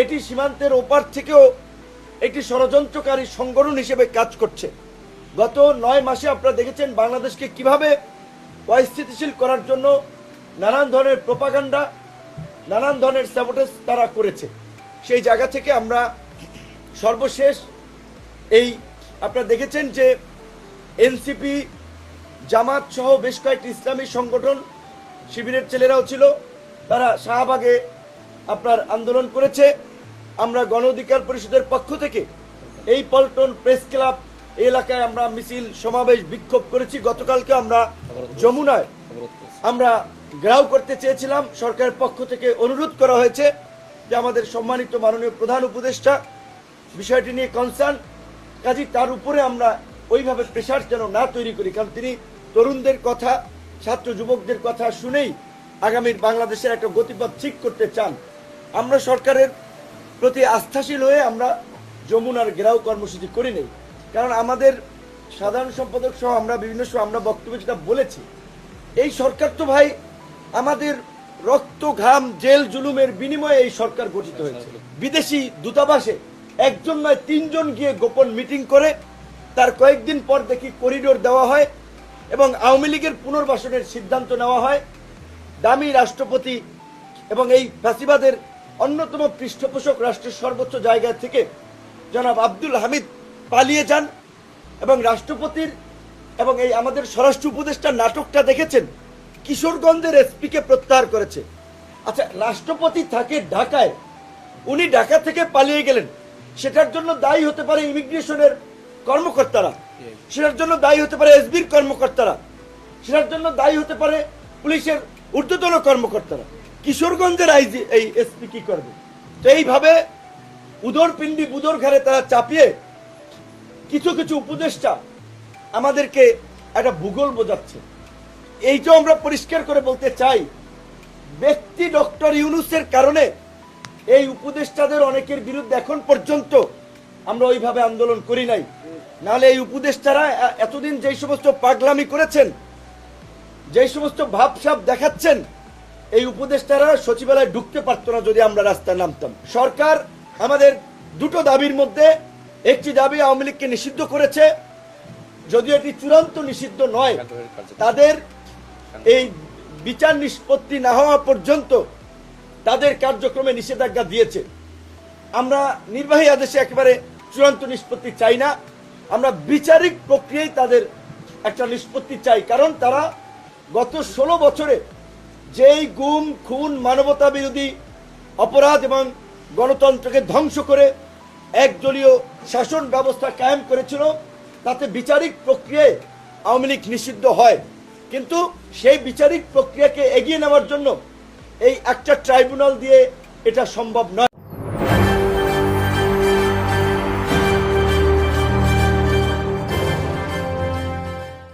এটি সীমান্তের ওপার থেকেও একটি ষড়যন্ত্রকারী সংগঠন হিসেবে কাজ করছে। গত নয় মাসে আপনারা দেখেছেন বাংলাদেশকে কীভাবে অস্থিতিশীল করার জন্য নানান ধরনের প্রপাগান্ডা, নানান ধরনের স্যাবোটেজ তারা করেছে। সেই জায়গা থেকে আমরা সর্বশেষ এই আপনারা দেখেছেন যে এনসিপি, জামাত সহ বেশ কয়েকটি ইসলামী সংগঠন, শিবিরের ছেলেরাও ছিল। তারা শাহবাগে আপনার আন্দোলন করেছে। আমরা গণ অধিকার পরিষদের পক্ষ থেকে এই পল্টন প্রেস ক্লাব এলাকায় আমরা মিছিল, সমাবেশ বিক্ষোভ করেছি। গতকালকে আমরা যমুনায় আমরা গ্রাউ করতে চেয়েছিলাম। সরকারের পক্ষ থেকে অনুরোধ করা হয়েছে যে আমাদের সম্মানিত মাননীয় প্রধান উপদেষ্টা বিষয়টি নিয়ে কনসার্ন কাজী, তার উপরে আমরা ওইভাবে প্রেশার যেন না তৈরি করি, কারণ তিনি তরুণদের কথা, ছাত্র যুবকদের কথা শুনেই আগামীর বাংলাদেশের একটা গতিপথ ঠিক করতে চান। আমরা সরকারের প্রতি আস্থাশীল হয়ে আমরা যমুনার ঘেরাও কর্মসূচি করি নেই। কারণ আমাদের সাধারণ সম্পাদক সহ আমরা বিভিন্ন সময় আমরা বক্তব্য যেটা বলেছি, এই সরকার তো ভাই আমাদের রক্ত, ঘাম, জেল, জুলুমের বিনিময়ে এই সরকার গঠিত হয়েছে। বিদেশি দূতাবাসে একজন নয়, তিনজন গিয়ে গোপন মিটিং করে, তার কয়েকদিন পর দেখি করিডোর দেওয়া হয় এবং আওয়ামী লীগের পুনর্বাসনের সিদ্ধান্ত নেওয়া হয়। দামি রাষ্ট্রপতি এবং এই ফ্যাসিবাদের অন্যতম পৃষ্ঠপোষক রাষ্ট্রের সর্বোচ্চ জায়গা থেকে জনাব আব্দুল হামিদ পালিয়ে যান এবং রাষ্ট্রপতির এবং এই আমাদের স্বরাষ্ট্র উপদেষ্টার নাটকটা দেখেছেন। কিশোরগঞ্জের এসপিকে প্রত্যাহার করেছে। আচ্ছা রাষ্ট্রপতি থাকে ঢাকায়। উনি ঢাকা থেকে পালিয়ে গেলেন। সেটার জন্য দায়ী হতে পারে ইমিগ্রেশনের কর্মকর্তারা। সেটার জন্য দায়ী হতে পারে এসবির কর্মকর্তারা। সেটার জন্য দায়ী হতে পারে পুলিশের ঊর্ধ্বতন কর্মকর্তারা। কিশোরগঞ্জের আইজি এই এসপি কি করবে? তো এইভাবে উদর পিণ্ডি বুদর ঘরে তারা চাপিয়ে কিছু কিছু উপদেষ্টা আমাদেরকে একটা ভূগোল বোঝাচ্ছে। এই এইটাও আমরা পরিষ্কার করে বলতে চাই, ব্যক্তি ডক্টর ইউনুসের কারণে এই উপদেষ্টাদের অনেকের বিরুদ্ধে এখন পর্যন্ত আমরা ওইভাবে আন্দোলন করি নাই। নাহলে এই উপদেষ্টারা এতদিন যেই সমস্ত পাগলামি করেছেন যেই সমস্ত ভাবসাব দেখাচ্ছেন, এই উপদেষ্টারা সচিবালয়ে ঢুকতে পারতো না যদি আমরা রাস্তায় নামতাম। সরকার আমাদের দুটো দাবির মধ্যে, একটি দাবি আওয়ামী লীগকে নিষিদ্ধ করেছে, যদিও এটি চূড়ান্ত নিষিদ্ধ নয়, তাদের এই বিচার নিষ্পত্তি না হওয়া পর্যন্ত তাদের কার্যক্রমে নিষেধাজ্ঞা দিয়েছে। আমরা নির্বাহী আদেশে একেবারে চূড়ান্ত নিষ্পত্তি চাই না, আমরা বিচারিক প্রক্রিয়ায় তাদের একটা নিষ্পত্তি চাই, কারণ তারা গত ষোলো বছরে যেই গুম, খুন, মানবতা বিরোধী অপরাধ এবং গণতন্ত্রকে ধ্বংস করে একদলীয় শাসন ব্যবস্থা কায়েম করেছিল, তাতে বিচারিক প্রক্রিয়ায় আওয়ামী লীগ নিষিদ্ধ হয়। কিন্তু সেই বিচারিক প্রক্রিয়াকে এগিয়ে নেওয়ার জন্য এই একটা ট্রাইব্যুনাল দিয়ে এটা সম্ভব নয়।